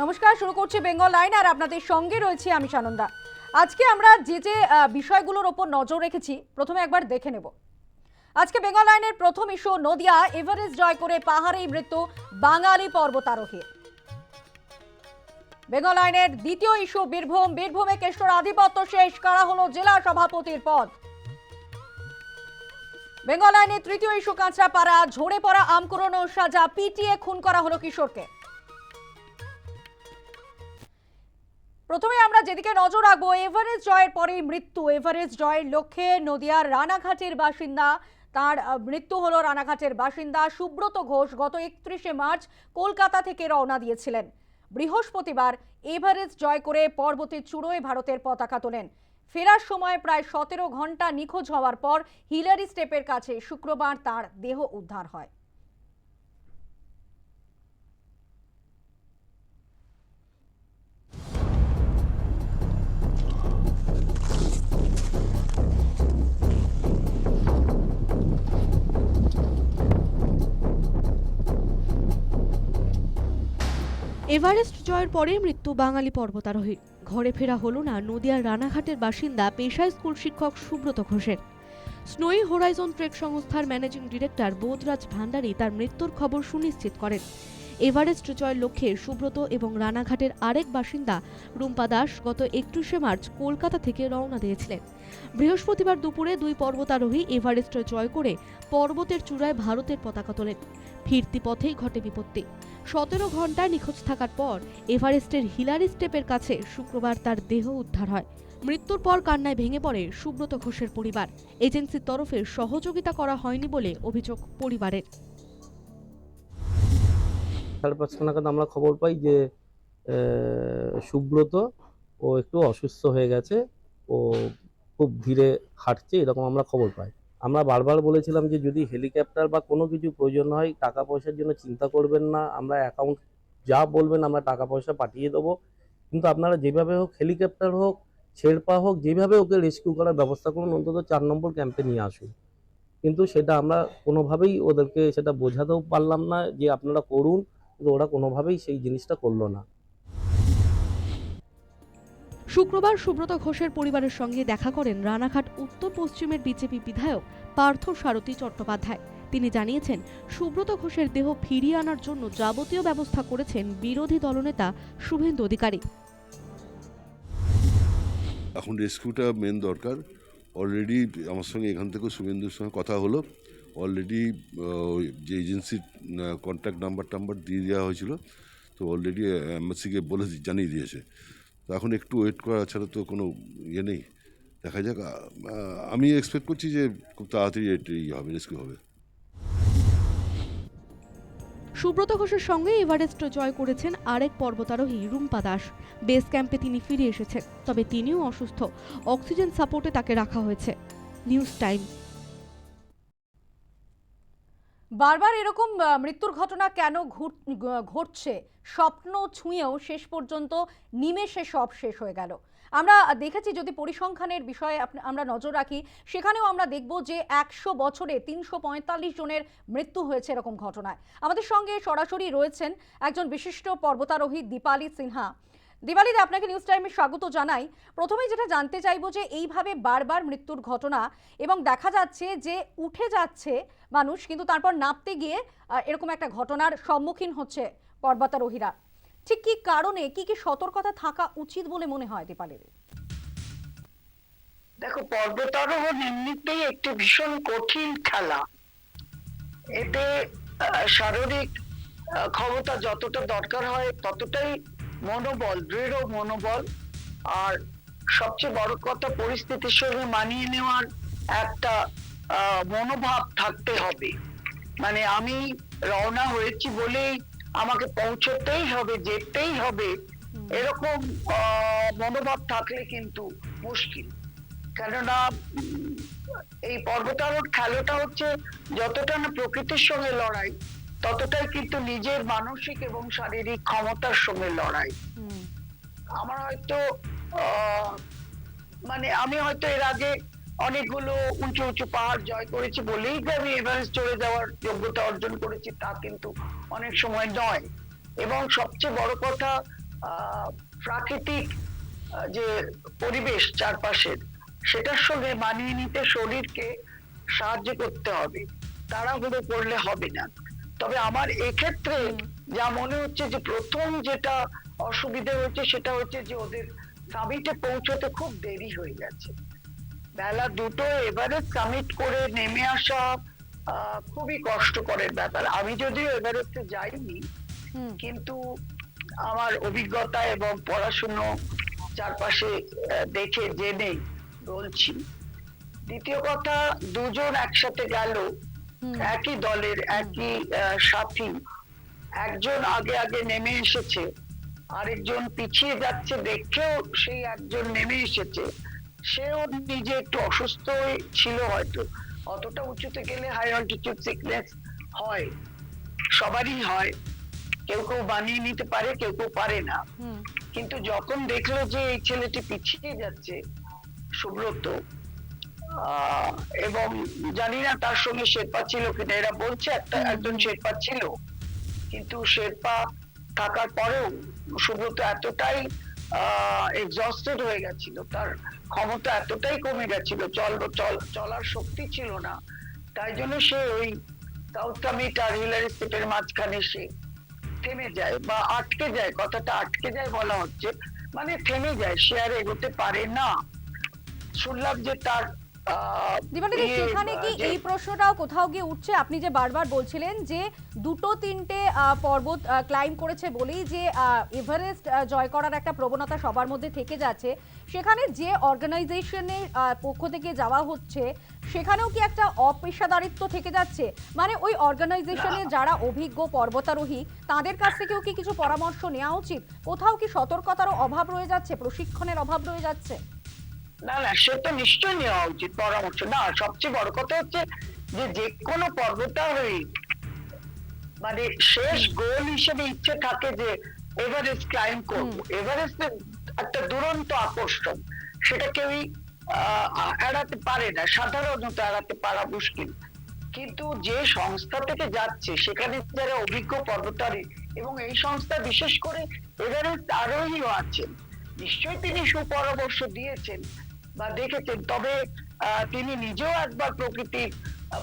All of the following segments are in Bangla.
নমস্কার, শুরু করছি বেঙ্গল লাইন আর আপনাদের সঙ্গে রয়েছে আমি সানন্দা। আজকে আমরা যে যে বিষয়গুলোর ওপর নজর রেখেছি, প্রথমে একবার দেখে নেব। আজকে বেঙ্গল লাইনের প্রথম ইস্যু, নদিয়া এভারেস্ট জয় করে পাহাড়েই মৃত্যু বাঙালি পর্বতারোহী। বেঙ্গল লাইনের দ্বিতীয় ইস্যু, বীরভূম, বীরভূমে কেষ্টর আধিপত্য শেষ, করা হলো জেলা সভাপতির পদ? বেঙ্গল লাইনের তৃতীয় ইস্যু, কাঁচরাপাড়া ঝরে পড়া আমকুরনো সাজা, পিটিয়ে খুন করা হলো কিশোরকে। প্রথমে আমরা যেদিকে নজর রাখব, এভারেস্ট জয়ের পরেই মৃত্যু। এভারেস্ট জয়ের লক্ষ্যে নদিয়ার রানাঘাটের বাসিন্দা, তার মৃত্যু হলো রানাঘাটের বাসিন্দা সুব্রত ঘোষ গত একত্রিশে মার্চ কলকাতা থেকে রওনা দিয়েছিলেন। বৃহস্পতিবার এভারেস্ট জয় করে পর্বতের চূড়োয় ভারতের পতাকা তোলেন। ফেরার সময় প্রায় সতেরো ঘণ্টা নিখোঁজ হওয়ার পর হিলারি স্টেপের কাছে শুক্রবার তার দেহ উদ্ধার হয়। এভারেস্ট জয়ের পরে মৃত্যু বাঙালি পর্বতারোহীর ঘরে ফেরা হলো না নদিয়ার রানাঘাটের বাসিন্দা, পেশায় স্কুল শিক্ষক সুব্রত ঘোষের। স্নোই হোরাইজন ট্রেক সংস্থার ম্যানেজিং ডিরেক্টর বোধরাজ ভান্ডারী তার মৃত্যুর খবর সুনিশ্চিত করেন। এভারেস্ট জয়ের লক্ষ্যে সুব্রত এবং রানাঘাটের আরেক বাসিন্দা রুম্পা দাস গত একত্রিশে মার্চ কলকাতা থেকে রওনা দিয়েছিলেন। বৃহস্পতিবার দুপুরে দুই পর্বতারোহী এভারেস্ট জয় করে পর্বতের চূড়ায় ভারতের পতাকা তোলেন। ফিরতি পথেই ঘটে বিপত্তি। সতেরো ঘণ্টা নিখোঁজ থাকার পর এভারেস্টের হিলারি স্টেপের কাছে শুক্রবার তার দেহ উদ্ধার হয়। মৃত্যুর পর কান্নায় ভেঙে পড়ে সুব্রত ঘোষের পরিবার। এজেন্সির তরফে সহযোগিতা করা হয়নি বলে অভিযোগ পরিবারের। সাড়ে পাঁচটা নাগাদ আমরা খবর পাই যে সুব্রত ও একটু অসুস্থ হয়ে গেছে। ও খুব ধীরে হাঁটছে, এরকম আমরা খবর পাই। আমরা বারবার বলেছিলাম যে যদি হেলিকপ্টার বা কোনো কিছু প্রয়োজন হয়, টাকা পয়সার জন্য চিন্তা করবেন না। আমরা অ্যাকাউন্ট যা বলবেন, আমরা টাকা পয়সা পাঠিয়ে দেবো। কিন্তু আপনারা যেভাবে হোক হেলিকপ্টার হোক ছেড়পা হোক, যেভাবে ওকে রেস্কিউ করার ব্যবস্থা করুন, অন্তত চার নম্বর ক্যাম্পে নিয়ে আসুন। কিন্তু সেটা আমরা কোনোভাবেই ওদেরকে সেটা বোঝাতেও পারলাম না যে আপনারা করুন, কিন্তু ওরা কোনোভাবেই সেই জিনিসটা করল না। শুক্রবার সুব্রত ঘোষের পরিবারের সঙ্গে দেখা করেন রানাঘাট উত্তর পশ্চিমের বিজেপি বিধায়ক পার্থ সারথী চট্টোপাধ্যায়। তিনি জানিয়েছেন, সুব্রত ঘোষের দেহ ফিরিয়ে আনার জন্য যাবতীয় ব্যবস্থা করেছেন বিরোধী দলনেতা শুভেন্দু অধিকারী। এখন রেস্কিউটা মেন দরকার। অলরেডি আমার সঙ্গে এখান থেকে শুভেন্দুর সঙ্গে কথা হলো। অলরেডি যে এজেন্সির কন্ট্যাক্ট নাম্বার টাম্বার দিয়ে দেওয়া হয়েছিল। তো অলরেডি এমএসসিকে বলে জানিয়ে দিয়েছে। তো এখন একটু ওয়েট করা ছাড়া তো কোনো ইয়ে নেই। দেখা যাক আমি এক্সপেক্ট করছি যে খুব তাড়াতাড়ি হবে রেস্কিউ হবে। সুব্রত ঘোষের সঙ্গে এভারেস্ট জয় করেছেন আরেক পর্বতারোহী রুম্পা দাস। বেস ক্যাম্পে তিনি ফিরে এসেছেন, তবে তিনিও অসুস্থ। অক্সিজেন সাপোর্টে তাকে রাখা হয়েছে। News time. বারবার এরকম মৃত্যুর ঘটনা কেন ঘটছে? স্বপ্ন ছুঁয়েও শেষ পর্যন্ত নিমেষে সব শেষ হয়ে গেল। আমরা দেখেছি যদি পরিসংখ্যানের বিষয়ে আমরা নজর রাখি, সেখানেও আমরা দেখব যে একশো বছরে তিনশো পঁয়তাল্লিশ জনের মৃত্যু হয়েছে এরকম ঘটনায়। আমাদের সঙ্গে সরাসরি রয়েছেন একজন বিশিষ্ট পর্বতারোহী দীপালি সিনহা। দিওয়ালিতে আপনাকে নিউজ টাইমে স্বাগত জানাই। প্রথমেই যেটা জানতে চাইব যে এইভাবে বারবার মৃত্যুর ঘটনা এবং দেখা যাচ্ছে যে উঠে যাচ্ছে মানুষ, কিন্তু তারপর নামতে গিয়ে এরকম একটা ঘটনার সম্মুখীন হচ্ছে পর্বতারোহীরা। ঠিক কি কারণে, কি কি সতর্কতা থাকা উচিত বলে মনে হয় দীপালির? দেখো, পর্বতারোহণ এমনিতেই একটি ভীষণ কঠিন খেলা। এতে শারীরিক ক্ষমতা যতটা দরকার হয় ততটাই মনোবল দৃঢ় মনোবল। আর সবচেয়ে বড় কথা পরিস্থিতির সঙ্গে মানিয়ে নেওয়ার একটা মনোভাব থাকতে হবে। মানে আমি রওনা হয়েছি বলেই আমাকে পৌঁছতেই হবে যেতেই হবে এরকম আহ, মনোভাব থাকলে কিন্তু মুশকিল। কেননা এই পর্বতারোহণ খেলাটা হচ্ছে যতটা না প্রকৃতির সঙ্গে লড়াই ততটাই কিন্তু নিজের মানসিক এবং শারীরিক ক্ষমতার সঙ্গে লড়াই। আমার হয়তো মানে আমি হয়তো এর আগে অনেকগুলো উঁচু উঁচু পাহাড় জয় করেছি বলেই যে আমি এভারেস্ট চড়ে যাওয়ার যোগ্যতা অর্জন করেছি তা কিন্তু অনেক সময় নয়। এবং সবচেয়ে বড় কথা আহ, প্রাকৃতিক যে পরিবেশ চারপাশের সেটার সঙ্গে মানিয়ে নিতে শরীরকে সাহায্য করতে হবে। তাড়াহুড়ো করলে হবে না। তবে আমার এক্ষেত্রে যা মনে হচ্ছে যে প্রথম যেটা অসুবিধে হচ্ছে সেটা হচ্ছে যে ওদের সামিটে পৌঁছতে খুব দেরি হয়ে গেছে। বেলা দুটো এবারে সামিট করে নেমে আসা খুবই কষ্টকরের ব্যাপার। আমি যদিও এভারেস্টে যাইনি কিন্তু আমার অভিজ্ঞতা এবং পড়াশুনো চারপাশে দেখে জেনে বলছি। দ্বিতীয় কথা দুজন একসাথে গেল একই দলের একই সাথী। একজন আগে আগে নেমে এসেছে। আরেকজন পিছিয়ে যাচ্ছে দেখেও সেই একজন নেমে এসেছে। সেও নিজে একটু অসুস্থ ছিল হয়তো। অতটা উঁচুতে গেলে হাই অল্টিটিউড সিকনেস হয়। সবারই হয়। কেউ কেউ বানিয়ে নিতে পারে কেউ কেউ পারে না। কিন্তু যখন দেখল যে এই ছেলেটি পিছিয়ে যাচ্ছে সুব্রত এবং জানি না তার সঙ্গে শেরপা ছিল কিনা এরা বলছে একটা একজন শেরপা ছিল। কিন্তু শেরপা থাকার পরেও সুব্রত এতটাই এক্সস্টেড হয়ে গেছিল তার ক্ষমতা এতটাই কমে গেছিল চল চল চলার শক্তি ছিল না। তাই জন্য সে ওই সাউথ কামিট আর হিলারি স্টেটের মাঝখানে সে থেমে যায় বা আটকে যায় কথাটা আটকে যায় বলা হচ্ছে মানে থেমে যায় সে আর এগোতে পারে না। শুনলাম যে তার সেখানে কি এই প্রশ্নটাও কোথাও গিয়ে উঠছে? আপনি যে বারবার বলছিলেন যে দুটো তিনটে পর্বত ক্লাইম করেছে বলেই যে এভারেস্ট জয় করার একটা প্রবণতা সবার মধ্যে থেকে যাচ্ছে। সেখানে যে অর্গানাইজেশনের পক্ষ থেকে যাওয়া হচ্ছে সেখানেও কি একটা অপেশাদারিত্ব থেকে যাচ্ছে? মানে ওই অর্গানাইজেশনে যারা অভিজ্ঞ পর্বতারোহী তাদের কাছ থেকেও কি কিছু পরামর্শ নেওয়া উচিত? কোথাও কি সতর্কতারও অভাব রয়ে যাচ্ছে? প্রশিক্ষণের অভাব রয়ে যাচ্ছে? না না সে তো নিশ্চয়ই নেওয়া উচিত পরামর্শ না সবচেয়ে বড় কথা হচ্ছে যে যে কোনো পর্বতারোহী মানে শেষ গোল হিসেবে ইচ্ছে থাকে যে এভারেস্ট ক্লাইম করব। এভারেস্টের একটা দুরন্ত আকর্ষণ সেটা কেউই এড়াতে পারে না সাধারণত এড়াতে পারা মুশকিল। কিন্তু যে সংস্থা থেকে যাচ্ছে সেখানে যারা অভিজ্ঞ পর্বতারী এবং এই সংস্থা বিশেষ করে এভারেস্ট আরোহীও আছেন নিশ্চয়ই তিনি সুপরামর্শ দিয়েছেন বা দেখেছেন তবে তিনি নিজেও একবার প্রকৃতির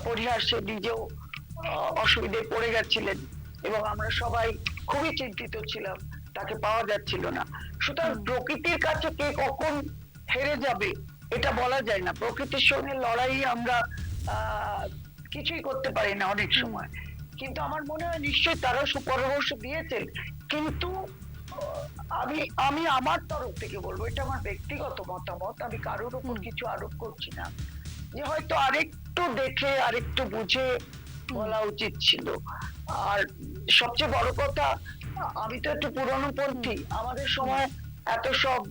পরিহাসে নিজেও অসুবিধায় পড়ে গেছিলেন এবং আমরা সবাই খুবই চিন্তিত ছিলাম তাকে পাওয়া যাচ্ছিল না। সুতরাং প্রকৃতির কাছে কে কখন হেরে যাবে এটা বলা যায় না। প্রকৃতির সঙ্গে লড়াই আমরা আহ, কিছুই করতে পারি না অনেক সময়। কিন্তু আমার মনে হয় নিশ্চয়ই তারা সুপরামর্শ দিয়েছেন কিন্তু আমি আমি আমার তরফ থেকে বলব এটা আমার ব্যক্তিগত মতামত আমি কারোর উপর কিছু আরোপ করছি না। যে হয়তো আরেকটু দেখে আরেকটু বুঝে বলা উচিত ছিল। আর সবচেয়ে বড় কথা আমি তো একটু পুরনো পন্থী। আমাদের সময় এত সব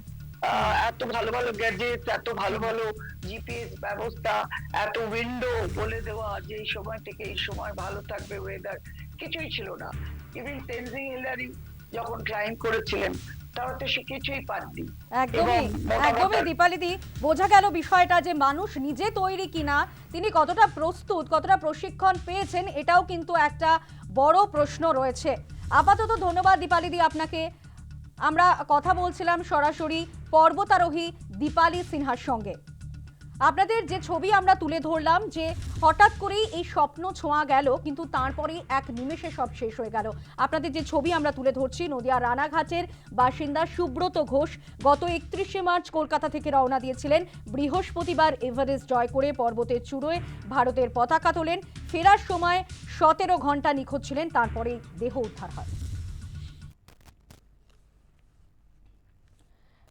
এত ভালো ভালো গ্যাজেট এত ভালো ভালো জিপিএস ব্যবস্থা এত উইন্ডো বলে দেওয়া যে এই সময় থেকে এই সময় ভালো থাকবে ওয়েদার কিছুই ছিল না। ইভেন তেনজিং হিলারি যখন ক্লাইম করেছিলেন তারা তো সে কিছুই পাননি। একদমই একদমই দীপালিদি বোঝা গেল বিষয়টা যে মানুষ নিজে তৈরি কিনা তিনি কতটা প্রস্তুত কতটা প্রশিক্ষণ পেয়েছেন এটাও কিন্তু একটা বড় প্রশ্ন রয়েছে। আপাতত ধন্যবাদ দীপালিদি আপনাকে। আমরা কথা বলছিলাম সরাসরি পর্বতারোহী দীপালি সিনহার সঙ্গে। আপনাদের যে ছবি আমরা তুলে ধরলাম যে হঠাৎ করেই এই স্বপ্ন ছোঁয়া গেল, কিন্তু তারপরেই এক নিমেষে সব শেষ হয়ে গেল। আপনাদের যে ছবি আমরা তুলে ধরছি নদিয়া রানাঘাটের বাসিন্দা সুব্রত ঘোষ গত একত্রিশে মার্চ কলকাতা থেকে রওনা দিয়েছিলেন। বৃহস্পতিবার এভারেস্ট জয় করে পর্বতের চূড়োয় ভারতের পতাকা তোলেন। ফেরার সময় সতেরো ঘণ্টা নিখোঁজ ছিলেন, তারপরেই দেহ উদ্ধার হয়।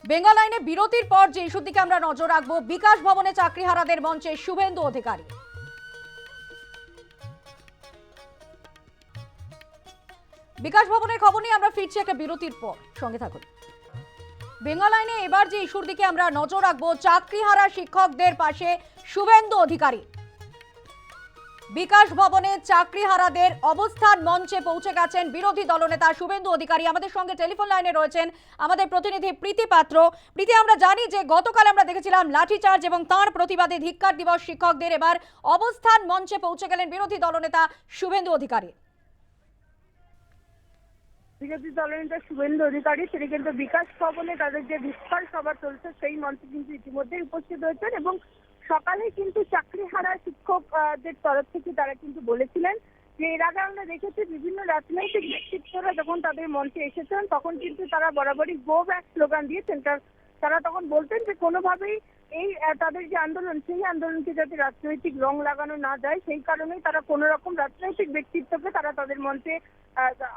বেঙ্গল আইনে বিরতির পর যে ইস্যুর দিকে আমরা নজর রাখব, বিকাশ ভবনে চাকরিহারাদের মঞ্চে শুভেন্দু অধিকারী। বিকাশ ভবনের খবর নিয়ে আমরা ফিরছি একটা বিরতির পর। সঙ্গে থাকুন। বেঙ্গল আইনে এবার যে ইস্যুর দিকে আমরা নজর রাখব, চাকরিহারা শিক্ষকদের পাশে শুভেন্দু অধিকারী। বিকাশ ভবনে চাকরিহারাদের অবস্থান মঞ্চে পৌঁছে গেছেন বিরোধী দলনেতা শুভেন্দু অধিকারী। আমাদের সঙ্গে টেলিফোন লাইনে রয়েছেন আমাদের প্রতিনিধি প্রীতি পাত্র। প্রীতি, আমরা জানি যে গতকাল আমরা দেখেছিলাম লাঠিচার্জ এবং তার প্রতিবাদে ধিক্কার দিবস শিক্ষকদের। এবার অবস্থান মঞ্চে পৌঁছে গেলেন বিরোধী দলনেতা শুভেন্দু অধিকারী। বিরোধী দলনেতা শুভেন্দু অধিকারী, তিনি কিন্তু বিকাশ ভবনে তাদের যে বিস্তার সভা চলছে, সেই মঞ্চে কিন্তু ইতিমধ্যেই উপস্থিত হয়েছেন এবং সকালে কিন্তু চাকরিহারা শিক্ষকদের তরফ থেকে তারা কিন্তু বলেছিলেন যে এর আগে আমরা দেখেছি বিভিন্ন রাজনৈতিক ব্যক্তিত্বরা যখন তাদের মঞ্চে এসেছেন, তখন কিন্তু তারা বরাবরই গো ব্যাক স্লোগান দিয়েছেন। তারা তখন বলতেন যে কোনোভাবেই এই তাদের যে আন্দোলন, সেই আন্দোলনকে যাতে রাজনৈতিক রং লাগানো না যায়, সেই কারণেই তারা কোনো রকম রাজনৈতিক ব্যক্তিত্বকে তারা তাদের মঞ্চে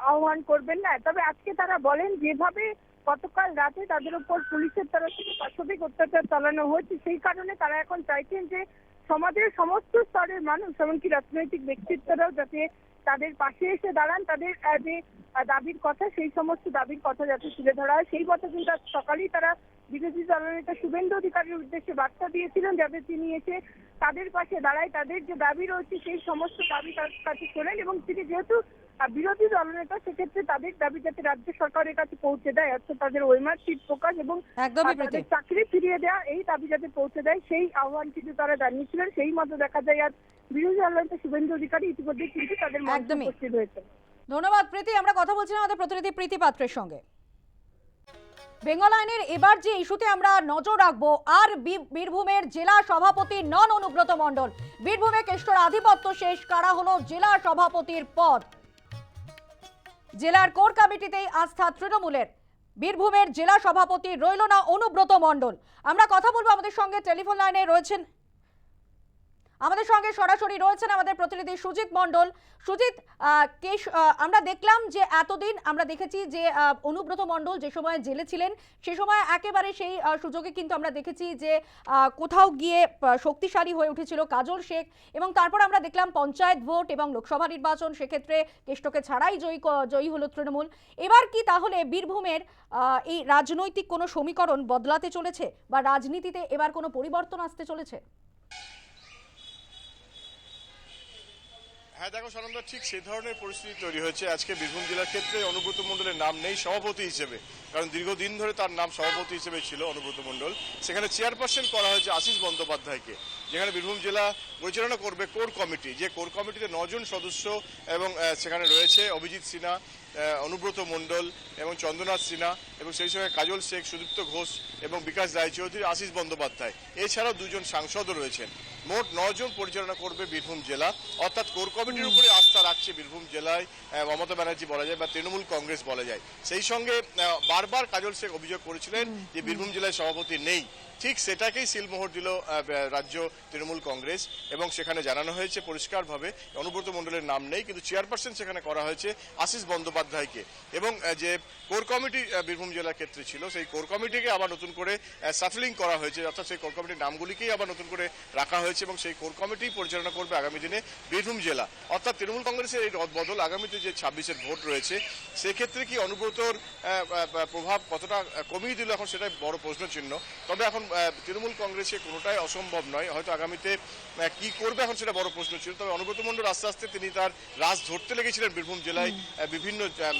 আহ্বান করবেন না। তবে আজকে তারা বলেন, যেভাবে গতকাল রাতে তাদের উপর পুলিশের তরফ থেকে পাশবিক অত্যাচার চালানো হয়েছে। সেই কারণে তারা এখন চাইছেন যে সমাজের সমস্ত স্তরের মানুষ, এমনকি রাজনৈতিক ব্যক্তিত্বরাও যাতে তাদের পাশে এসে দাঁড়ান, তাদের যে দাবির কথা, সেই সমস্ত দাবির কথা যাতে তুলে ধরা হয়। সেই কথা কিন্তু সকালেই তারা বিরোধী দলনেতা শুভেন্দু অধিকারীর উদ্দেশ্যে বার্তা দিয়েছিলেন যাতে তিনি এসে তাদের পাশে দাঁড়ায় তাদের যে দাবি রয়েছে সেই সমস্ত দাবি তার কাছে শোনেন এবং তিনি যেহেতু বিরোধী দলনেতা সেক্ষেত্রে তাদের দাবি যাতে রাজ্য সরকারের কাছে পৌঁছে দেয় অর্থাৎ তাদের ওয়েমার সিট প্রকাশ এবং তাদের চাকরি ফিরিয়ে দেওয়া এই দাবি যাতে পৌঁছে দেয় সেই আহ্বান কিন্তু তারা জানিয়েছিলেন। সেই মতো দেখা যায় আজ বিরোধী দলনেতা শুভেন্দু অধিকারী ইতিমধ্যে কিন্তু তাদের একদমই। উপস্থিত হয়েছে ধন্যবাদ প্রীতি। আমরা কথা বলছিলাম আমাদের প্রতিনিধি প্রীতি পাত্রের সঙ্গে। বেঙ্গল আইনের এবার যে ইস্যুতে আমরা নজর রাখব, আর বীরভূমের জেলা সভাপতি নন অনুব্রত মণ্ডল। বীরভূমে কেষ্টর আধিপত্য শেষ, কারা হলো জেলা সভাপতির পদ? জেলার কোর কমিটিতেই আস্থা তৃণমূলের। বীরভূমের জেলা সভাপতি রইল না অনুব্রত মণ্ডল। আমরা কথা বলব আমাদের সঙ্গে, টেলিফোন লাইনে রয়েছেন আমাদের সঙ্গে সরাসরি রয়েছেন আমাদের প্রতিনিধি সুজিত মণ্ডল। সুজিত কেশ আমরা দেখলাম যে এতদিন আমরা দেখেছি যে অনুব্রত মণ্ডল যে সময় জেলে ছিলেন, সে সময় একেবারে সেই সুযোগে কিন্তু আমরা দেখেছি যে কোথাও গিয়ে শক্তিশালী হয়ে উঠেছিল কাজল শেখ এবং তারপর আমরা দেখলাম পঞ্চায়েত ভোট এবং লোকসভা নির্বাচন, সেক্ষেত্রে কেষ্টকে ছাড়াই জয়ী জয়ী হলো তৃণমূল। এবার কি তাহলে বীরভূমের এই রাজনৈতিক কোনো সমীকরণ বদলাতে চলেছে বা রাজনীতিতে এবার কোনো পরিবর্তন আসতে চলেছে? হ্যাঁ দেখো সানন্দা, ঠিক সেই ধরনের পরিস্থিতি তৈরি হয়েছে। আজকে বীরভূম জেলার ক্ষেত্রে অনুব্রত মণ্ডলের নাম নেই সভাপতি হিসেবে। কারণ দীর্ঘদিন ধরে তার নাম সভাপতি হিসেবে ছিল অনুব্রত মণ্ডল। সেখানে চেয়ারপারসন করা হয়েছে আশিস বন্দ্যোপাধ্যায়কে, যেখানে বীরভূম জেলা পরিচালনা করবে কোর কমিটি। যে কোর কমিটিতে নজন সদস্য এবং সেখানে রয়েছে অভিজিৎ সিনহা অনুব্রত মণ্ডল এবং চন্দ্রনাথ সিনহা এবং সেই সঙ্গে কাজল শেখ, সুদীপ্ত ঘোষ এবং বিকাশ রায়চৌধুরী আশিস বন্দ্যোপাধ্যায়। এছাড়াও দুজন সাংসদও রয়েছেন। মোট নজন পরিচালনা করবে বীরভূম জেলা। অর্থাৎ কোর কমিটির উপরে আস্থা রাখছে বীরভূম জেলায় মমতা ব্যানার্জি বলা যায় বা তৃণমূল কংগ্রেস বলা যায়। সেই সঙ্গে বারবার কাজল শেখ অভিযোগ করেছিলেন যে বীরভূম জেলায় সভাপতি নেই। ঠিক সেটাকেই সিলমোহর দিল রাজ্য তৃণমূল কংগ্রেস এবং সেখানে জানানো হয়েছে পরিষ্কারভাবে অনুব্রত মণ্ডলের নাম নেই, কিন্তু চেয়ারপারসন সেখানে করা হয়েছে আশিস বন্দ্যোপাধ্যায়কে। এবং যে কোর কমিটি বীরভূম জেলার ক্ষেত্রে ছিল। সেই কোর কমিটিকে আবার নতুন করে সাটলিং করা হয়েছে। অর্থাৎ সেই কোর কমিটির নামগুলিকেই আবার নতুন করে রাখা হয়েছে এবং সেই কোর কমিটি পরিচালনা করবে আগামী দিনে বীরভূম জেলা। অর্থাৎ তৃণমূল কংগ্রেসের এই রদ বদল আগামীতে যে ছাব্বিশের ভোট রয়েছে সেক্ষেত্রে কি অনুব্রতর প্রভাব কতটা কমিয়ে দিল এখন সেটাই বড় প্রশ্ন চিহ্ন। তবে এখন তৃণমূল কংগ্রেসে কোনোটাই অসম্ভব নয়। হয়তো আগামীতে কি করবে এখন সেটা বড় প্রশ্ন ছিল। তবে অনুব্রত মণ্ডল আস্তে আস্তে তিনি তার রাজ ধরতে লেগেছিলেন বীরভূম জেলায় বিভিন্ন আহ,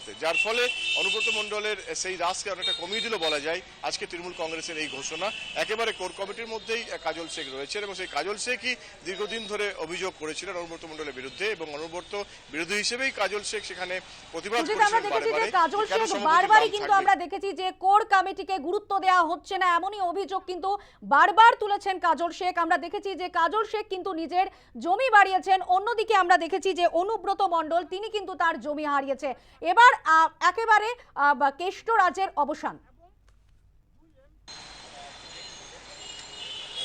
মহকুমাতে যার ফলে অনুব্রত মণ্ডলের সেই রাজকে অনেকটা কমিয়ে দিল বলা যায়। আজকে তৃণমূল কংগ্রেসের এই ঘোষণা। একেবারে কোর কমিটির মধ্যেই কাজল শেখ রয়েছেন এবং সেই কাজল শেখই দীর্ঘদিন ধরে অভিযোগ করেছিলেন অনুব্রত মণ্ডলের বিরুদ্ধে এবং অনুব্রত বিরোধী হিসেবেই কাজল শেখ সেখানে প্রতিবাদ কাজল শেখ বারবারই কিন্তু আমরা দেখেছি যে কোর কমিটিকে গুরুত্ব দেওয়া হচ্ছে না এমনই অভিযোগ কিন্তু বারবার তুলেছেন কাজল শেখ। আমরা দেখেছি যে কাজল শেখ কিন্তু নিজের জমি বাড়িয়েছেন। অন্যদিকে আমরা দেখেছি যে অনুব্রত মণ্ডল তিনি কিন্তু তার জমি হারিয়েছে। এবার আহ, একেবারে কেষ্ট রাজের অবসান।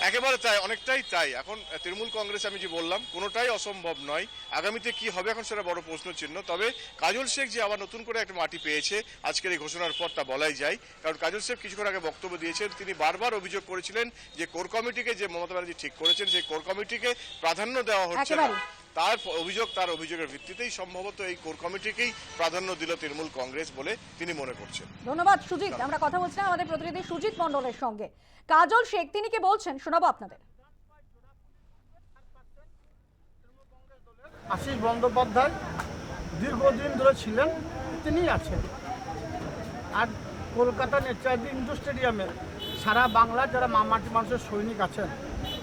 একেবারে তাই অনেকটাই তাই। এখন তৃণমূল কংগ্রেস আমি যে বললাম কোনোটাই অসম্ভব নয়। আগামীতে কি হবে এখন সেটা বড় প্রশ্ন চিহ্ন। তবে কাজল শেখ যে আবার নতুন করে একটা মাটি পেয়েছে আজকের এই ঘোষণার পর তা বলাই যায়। কারণ কাজল শেখ কিছুক্ষণ আগে বক্তব্য দিয়েছেন তিনি বারবার অভিযোগ করেছিলেন যে কোর কমিটিকে যে মমতা ব্যানার্জি ঠিক করেছেন সেই কোর কমিটিকে প্রাধান্য দেওয়া হচ্ছে না। তার অভিযোগ তার অভিযোগের ভিত্তিতেই সম্ভবত এই কোর কমিটিকেই প্রাধান্য দিল তৃণমূল কংগ্রেস বলে তিনি মনে করছেন। ধন্যবাদ সুজিত। আমরা কথা বলছিলাম আমাদের প্রতিনিধি সুজিত মণ্ডলের সঙ্গে। কাজল শেখ তিনি কি বলছেন? শোনাবো আপনাদের। আশিস বন্দ্যোপাধ্যায় দীর্ঘদিন ধরে ছিলেন তিনি আছেন। আর কলকাতা নেচারদি ইন্ডোর স্টেডিয়ামে সারা বাংলার যারা মামাটি মানুষের সৈনিক আছেন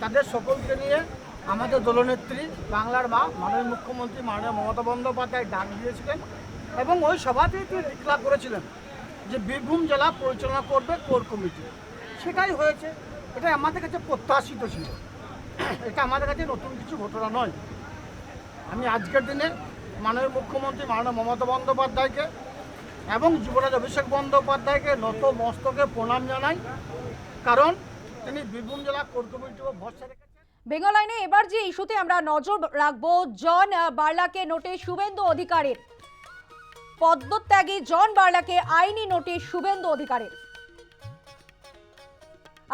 তাদের সকলকে নিয়ে আমাদের দলনেত্রী বাংলার মা, মাননীয় মুখ্যমন্ত্রী মাননীয় মমতা বন্দ্যোপাধ্যায় ডাক দিয়েছিলেন এবং ওই সভাতেই তিনি ডিক্লার করেছিলেন যে বীরভূম জেলা পরিচালনা করবে কোর কমিটি। সেটাই হয়েছে। এটা আমাদের কাছে প্রত্যাশিত ছিল। এটা আমাদের কাছে নতুন কিছু ঘটনা নয়। আমি আজকের দিনে মাননীয় মুখ্যমন্ত্রী, মাননীয় মমতা বন্দ্যোপাধ্যায়কে এবং যুবরাজ অভিষেক বন্দ্যোপাধ্যায়কে নত মস্তকে প্রণাম জানাই। কারণ তিনি বীরভূম জেলা কোর কমিটির ও ভরসা রেখেছেন বেঙ্গল আইনে এবার যে ইস্যুতে আমরা নজর রাখব, জন বার্লাকে নোটে শুভেন্দু অধিকারের। পদ্মত্যাগী জন বার্লাকে আইনি নোটে শুভেন্দু অধিকারীর।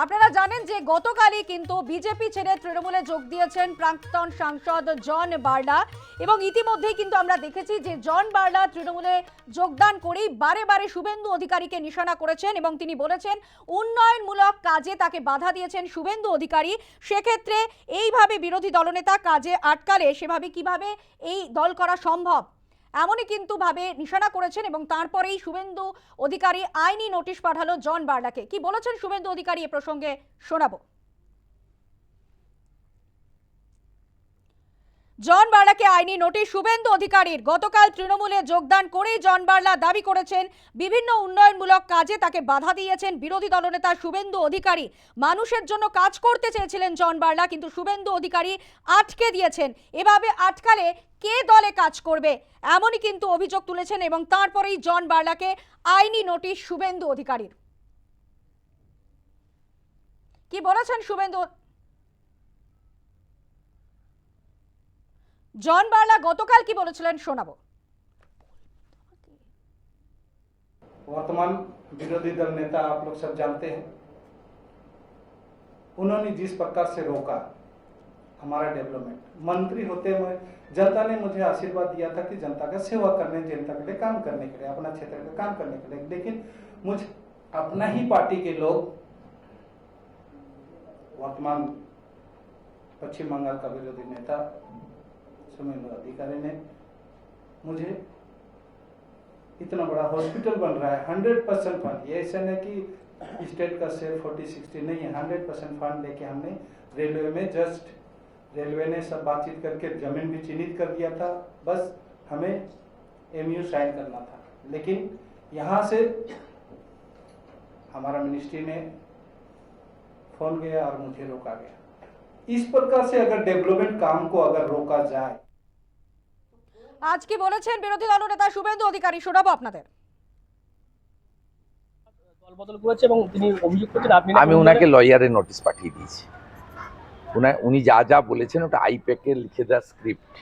আপনারা জানেন যে গতকালই কিন্তু বিজেপি ছেড়ে তৃণমূলে যোগ দিয়েছেন প্রাক্তন সাংসদ জন বার্লা। এবং ইতিমধ্যেই কিন্তু আমরা দেখেছি যে জন বার্লা তৃণমূলে যোগদান করেই বারে বারে শুভেন্দু অধিকারীকে নিশানা করেছেন এবং তিনি বলেছেন, উন্নয়নমূলক কাজে তাকে বাধা দিয়েছেন শুভেন্দু অধিকারী। সেক্ষেত্রে এইভাবে বিরোধী দলনেতা কাজে আটকালে সেভাবে কীভাবে এই দল করা সম্ভব? এমনই কিন্তু ভাবে নিশানা করেছেন এবং তারপরেই শুভেন্দু অধিকারী আইনি নোটিশ পাঠালো জন বার্লাকে। কি বলেছেন শুভেন্দু অধিকারী এ প্রসঙ্গে? শোনাবো। জন বার্লাকে আইনি নোটিশ, শুভেন্দু অধিকারীর গতকাল তৃণমূলে যোগদান করেই জন বার্লা দাবি করেছেন, বিভিন্ন উন্নয়নমূলক কাজে তাকে বাধা দিয়েছেন বিরোধী দলনেতা শুভেন্দু অধিকারী। মানুষের জন্য কাজ করতে চেয়েছিলেন জন বার্লা, কিন্তু শুভেন্দু অধিকারী আটকে দিয়েছেন। এভাবে আটকালে কে দলে কাজ করবে এমনই কিন্তু অভিযোগ তুলেছেন এবং তারপরেই জন বার্লাকে আইনি নোটিশ শুভেন্দু অধিকারীর কি বলেছেন শুভেন্দু জন বার্লা গতকাল কি বলেছিলেন শোনাবো वर्तमान विरोधी दल नेता आप लोग सब जानते हैं उन्होंने जिस प्रकार से रोका हमारा डेवलपमेंट। मंत्री होते हुए जनता ने मुझे आशीर्वाद दिया था कि जनता का सेवा करने, जनता के लिए काम करने के लिए, अपना क्षेत्र का काम करने के लिए। लेकिन मुझ, अपना ही पार्टी के लोग, वर्तमान पश्चिम बंगाल का विरोधी नेता सुमेंद्र अधिकारी ने मुझे इतना बड़ा हॉस्पिटल बन रहा है हंड्रेड परसेंट फंड ये ऐसा नहीं कि स्टेट का शेयर फोर्टी सिक्सटी नहीं है हंड्रेड परसेंट फंड लेके हमने रेलवे में जस्ट रेलवे ने सब बातचीत करके जमीन भी चिन्हित कर दिया था बस हमें एमयू साइन करना था लेकिन यहाँ से हमारा मिनिस्ट्री ने फोन गया और मुझे रोका गया इस प्रकार से अगर डेवलपमेंट काम को अगर रोका जाए আজ কি বলেছেন বিরোধী দলনেতা শুভেন্দু অধিকারী শোনাবো আপনাদের দলবদল করেছে এবং তিনি অভিযোগ করছেন আপনি আমি ওনাকে লয়ারের নোটিশ পাঠিয়ে দিয়েছি উনা যা যা বলেছেন, ওটা আইপ্যাকে লিখে দেওয়া স্ক্রিপ্ট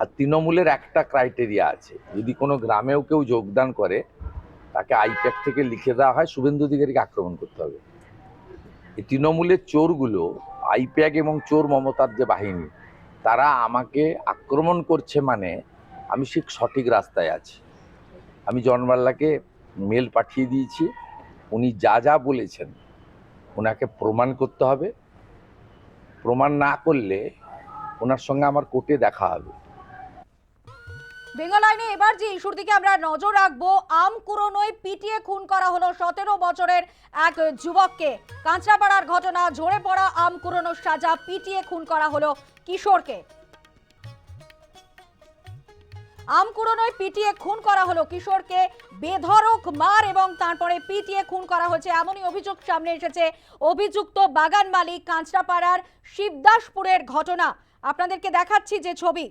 আর তৃণমূলের একটা ক্রাইটেরিয়া আছে। যদি কোনো গ্রামেও কেউ যোগদান করে, তাকে আইপ্যাক থেকে লিখে দেওয়া হয়, শুভেন্দু অধিকারীকে আক্রমণ করতে হবে। এই তৃণমূলের চোরগুলো, আইপ্যাক এবং চোর মমতার যে বাহিনী, তারা আমাকে আক্রমণ করছে মানে আমি ঠিক সঠিক রাস্তায় আছি। আমি জনবাল্লাকে মেল পাঠিয়ে দিয়েছি। উনি যা যা বলেছেন ওনাকে প্রমাণ করতে হবে। প্রমাণ না করলে ওনার সঙ্গে আমার কোর্টে দেখা হবে। বেঙ্গল আইনে এবার যে ইস্যুর দিকে আমরা নজর রাখব, আম কুড়োনোয় পিটিয়ে খুন করা হলো সতেরো বছরের এক যুবককে। কাঁচরাপাড়ার ঘটনা, ঝরে পড়া আম কুড়োনোর সাজা, পিটিয়ে খুন করা হলো কিশোরকে। আম কুড়োনোয় পিটিয়ে খুন করা হলো। কিশোরকে বেধড়ক মার এবং তারপরে পিটিয়ে খুন করা হয়েছে। এমনই অভিযোগ সামনে এসেছে। অভিযুক্ত বাগান মালিক কাঁচরাপাড়ার শিবদাসপুরের ঘটনা। আপনাদেরকে দেখাচ্ছি যে ছবি।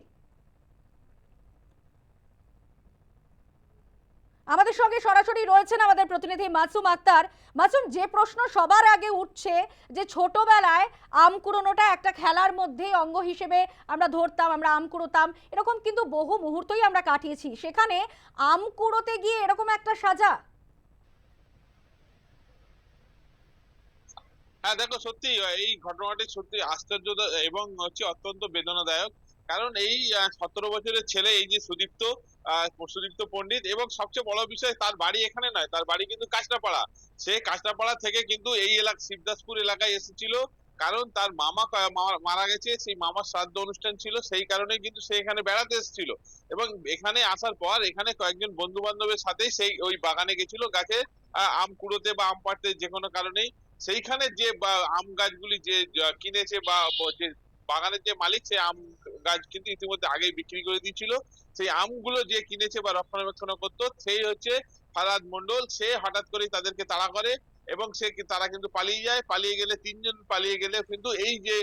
আমাদের সঙ্গে সরাসরি রয়েছেন আমাদের প্রতিনিধি মাসুম আক্তার। মাসুম, যে প্রশ্ন সবার আগে উঠছে যে ছোটবেলায় আম কুড়োনোটা একটা খেলার মধ্যে অঙ্গ হিসেবে আমরা ধরতাম, আমরা আম কুড়োতাম, এরকম কিন্তু বহু মুহূর্তই আমরা কাটিয়েছি। সেখানে আম কুড়োতে গিয়ে এরকম একটা সাজা? হ্যাঁ দেখো সত্যি এই ঘটনাটি সত্যি আশ্চর্য এবং হচ্ছে অত্যন্ত বেদনাদায়ক। কারণ এই সতেরো বছরের ছেলে এই যে সুদীপ্ত সুদীপ্ত পণ্ডিত এবং সবচেয়ে বড় বিষয় তার বাড়ি এখানে নয়, তার বাড়ি কিন্তু কাঁচরাপাড়া। সে কাঁচরাপাড়া থেকে কিন্তু এই এলাকা, শিবদাসপুর এলাকায় এসেছিল। কারণ তার মামা মারা গেছে, সেই মামার শ্রাদ্ধ অনুষ্ঠান ছিল, সেই কারণে কিন্তু সে এখানে বেড়াতে এসেছিল। এবং এখানে আসার পর এখানে কয়েকজন বন্ধু বান্ধবের সাথে সেই ওই বাগানে গেছিল, গাছে আম কুড়োতে বা আম পাড়তে যে কোনো কারণেই। সেইখানে যে আম গাছগুলি যে কিনেছে বা, যে বাগানের যে মালিক সে আম গাছ কিন্তু ইতিমধ্যে আগেই বিক্রি করে দিয়েছিল। সেই আমগুলো যে কিনেছে বা রক্ষণাবেক্ষণ করতো সেই হচ্ছে ফারাদ মন্ডল সে হঠাৎ করে তাদেরকে তাড়া করে এবং সে তারা কিন্তু পালিয়ে যায়। পালিয়ে গেলে তিনজন পালিয়ে গেলে কিন্তু এই যে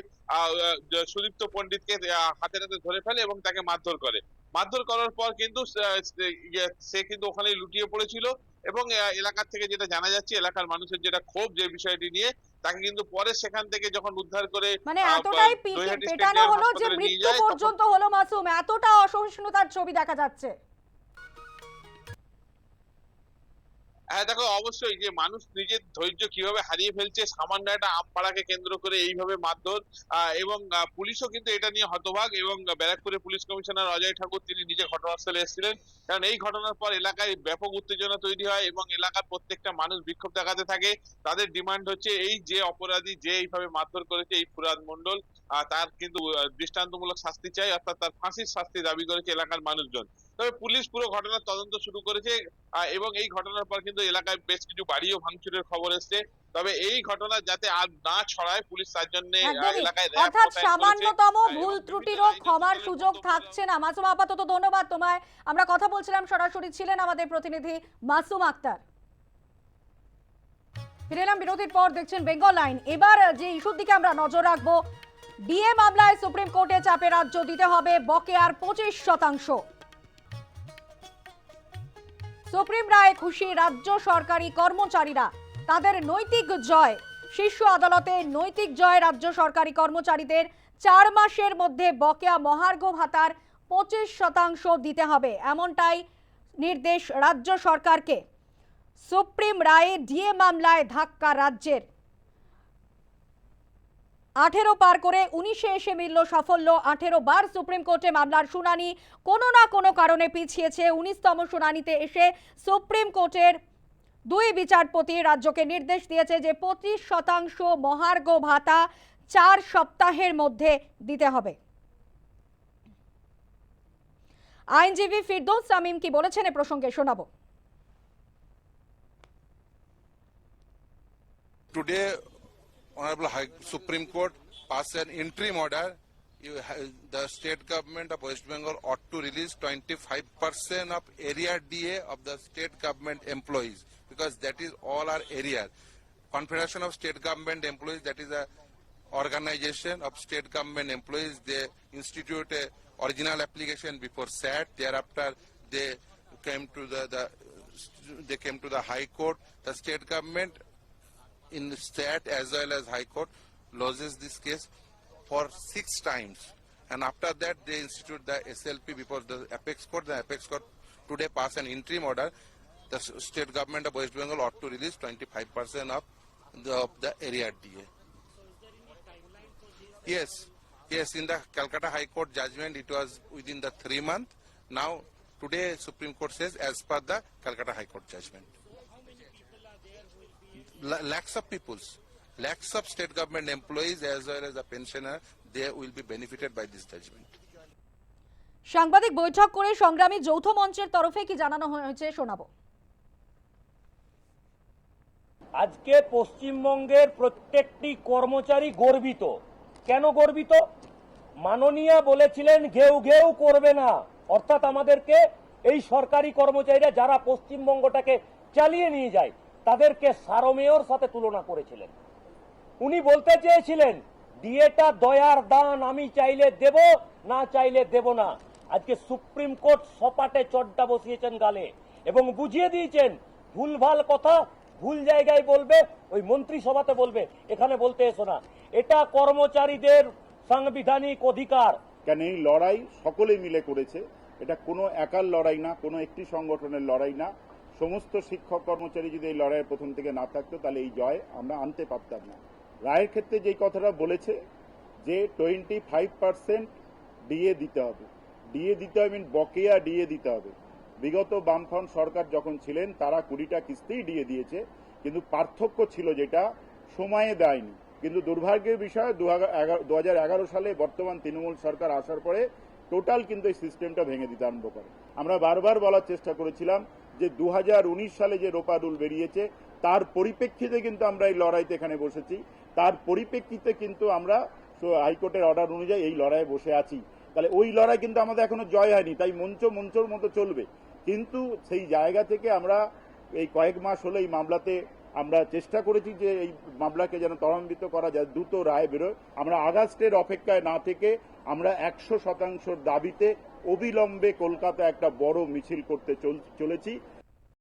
সুদীপ্ত পণ্ডিতকে হাতে হাতে ধরে ফেলে এবং তাকে মারধর করে। মারধর করার পর কিন্তু সে- ইয়ে, সে কিন্তু ওখানে লুটিয়ে পড়েছিল। এবং এলাকার থেকে যেটা জানা যাচ্ছে এলাকার মানুষের যেটা ক্ষোভ যে বিষয়টি নিয়ে তাকে কিন্তু পরে সেখান থেকে যখন উদ্ধার করে মানে এতটাই পেটানো হলো যে মৃত্যু পর্যন্ত হলো মাসুম এতটা অসহিষ্ণুতার ছবি দেখা যাচ্ছে। হ্যাঁ দেখো, অবশ্যই যে মানুষ নিজের ধৈর্য কীভাবে হারিয়ে ফেলছে, সামান্য একটা আমপাড়াকে কেন্দ্র করে এইভাবে মারধর এবং পুলিশও কিন্তু এটা নিয়ে হতবাক এবং ব্যারাকপুরের পুলিশ কমিশনার অজয় ঠাকুর তিনি নিজে ঘটনাস্থলে এসেছিলেন। কারণ এই ঘটনার পর এলাকায় ব্যাপক উত্তেজনা তৈরি হয়, এবং এলাকার প্রত্যেকটা মানুষ বিক্ষোভ দেখাতে থাকে। তাদের ডিমান্ড হচ্ছে এই যে অপরাধী যে এইভাবে মারধর করেছে এই ফুরাদ মন্ডল তার কিন্তু দৃষ্টান্তমূলক শাস্তি চাই, অর্থাৎ তার ফাঁসির শাস্তি দাবি করেছে এলাকার মানুষজন। তবে পুলিশ পুরো ঘটনার তদন্ত শুরু করেছে এবং এই ঘটনার পর কিন্তু এলাকায় বেশ কিছু বাড়িও ভাঙচুরের খবর এসছে। তবে এই ঘটনা যাতে আর না ছড়ায় পুলিশ তার জন্য এলাকায় অর্থাৎ সামান্যতম ভুল ত্রুটিরও ক্ষমার সুযোগ থাকছে না। মাসুম আপাতত ধন্যবাদ তোমায়। আমরা কথা বলছিলাম সরাসরি ছিলেন আমাদের প্রতিনিধি মাসুম আক্তার। ফিরে এলাম বিরতির পর দেখছেন বেঙ্গল লাইন। এবার যে ইস্যুর দিকে আমরা নজর রাখব ডিএ মামলায় সুপ্রিম কোর্টে চাপে রাজ্য দিতে হবে বকেয়ার পঁচিশ শতাংশ। সুপ্রিম রায়ে খুশি রাজ্য সরকারি কর্মচারীরা। তাদের নৈতিক জয়। শীর্ষ আদালতে নৈতিক জয় রাজ্য সরকারি কর্মচারীদের চার মাসের মধ্যে বকেয়া মহার্ঘ ভাতার পঁচিশ শতাংশ দিতে হবে, এমনটাই নির্দেশ রাজ্য সরকারকে। সুপ্রিম রায়ে ডিএ মামলায় ধাক্কা রাজ্যের। আঠেরো পার করে উনিশে এসে মিলল সাফল্য। আঠেরো বার সুপ্রিম কোর্টে মামলার শুনানি। কোনো না কোনো কারণে পিছিয়েছে উনিশতম শুনানিতে এসে সুপ্রিম কোর্টের দুই বিচারপতি রাজ্যকে নির্দেশ দিয়েছে যে পঁচিশ শতাংশ মহার্ঘ ভাতা চার সপ্তাহের মধ্যে দিতে হবে। আইনজীবী ফিরদৌস সামিম কি বলেছেন এ প্রসঙ্গে শোনাবো। Honorable High Supreme Court passed an interim order. You, the state government of West Bengal ought to release 25% of area DA of the state government employees because that is all our area. Confederation of State Government Employees, that is a organization of state government employees. They institute a original application before SAT. Thereafter, they came to the, the they came to the High Court. The state government in the state as well as High Court loses this case for six times. And after that, they institute the SLP before the Apex Court. The Apex Court today passed an interim order. The state government of West Bengal ought to release 25% of the, of the area DA. Yes, yes. In the Calcutta High Court judgment, it was within the three month. Now, today Supreme Court says as per the Calcutta High Court judgment. La- lakhs of peoples, lakhs of state government employees as well as the pensioner, they will be benefited by this judgment. সাংবাদিক বৈঠক করে সংগ্রামী যৌথ মঞ্চের তরফে কি জানানো হয়েছে শোনাবো। আজকে পশ্চিমবঙ্গের প্রত্যেকটি কর্মচারী গর্বিত। কেন গর্বিত? মাননীয়া বলেছিলেন ঘেউ ঘেউ করবে না। অর্থাৎ আমাদেরকে এই সরকারি কর্মচারীরা যারা পশ্চিমবঙ্গটাকে চালিয়ে নিয়ে যায় তাদেরকে সারমেয়র সাথে তুলনা করেছিলেন। উনি বলতে চেয়েছিলেন ডিএটা দয়ার দান, আমি চাইলে দেব, না চাইলে দেব না। আজকে সুপ্রিম কোর্ট সপাটে চড্ডা বসিয়েছেন গালে এবং বুঝিয়ে দিয়েছেন, ভুলভাল কথা ভুল জায়গায় বলবে, ওই মন্ত্রিসভাতে বলবে, এখানে বলতে এসো না। এটা কর্মচারীদের সাংবিধানিক অধিকার। কেন এই লড়াই সকলে মিলে করেছে? এটা কোনো একার লড়াই না, কোনো একটি সংগঠনের লড়াই না। সমস্ত শিক্ষক কর্মচারী যদি এই লড়াইয়ের প্রথম থেকে না থাকতো, তাহলে এই জয় আমরা আনতে পারতাম না। রায়ের ক্ষেত্রে যেই কথাটা বলেছে যে টোয়েন্টি ফাইভ পার্সেন্ট ডিএ দিতে হবে। ডিএ দিতে হবে মিন বকেয়া ডিএ দিতে হবে। বিগত বামফ্রন্ট সরকার যখন ছিলেন, তারা কুড়িটা কিস্তিই ডিএ দিয়েছে। কিন্তু পার্থক্য ছিল যেটা, সময়ে দেয়নি। কিন্তু দুর্ভাগ্যের বিষয়, দু হাজার এগারো সালে বর্তমান তৃণমূল সরকার আসার পরে টোটাল কিন্তু এই সিস্টেমটা ভেঙে দিতে আরম্ভ করে। আমরা বারবার বলার চেষ্টা করেছিলাম যে দু হাজার উনিশ সালে যে রোপা রুল বেরিয়েছে, তার পরিপ্রেক্ষিতে কিন্তু আমরা এই লড়াইতে এখানে বসেছি। তার পরিপ্রেক্ষিতে কিন্তু আমরা হাইকোর্টের অর্ডার অনুযায়ী এই লড়াইয়ে বসে আছি। তাহলে ওই লড়াই কিন্তু আমাদের এখনও জয় হয়নি, তাই মঞ্চ মঞ্চর মতো চলবে। কিন্তু সেই জায়গা থেকে আমরা এই কয়েক মাস হলো এই মামলাতে আমরা চেষ্টা করেছি যে এই মামলাকে যেন ত্বরান্বিত করা যায়, দ্রুত রায় বেরোয়। আমরা আগস্টের অপেক্ষায় না থেকে আমরা একশো শতাংশর দাবিতে অবিলম্বে কলকাতা একটা বড় মিছিল করতে চল- চলেছি।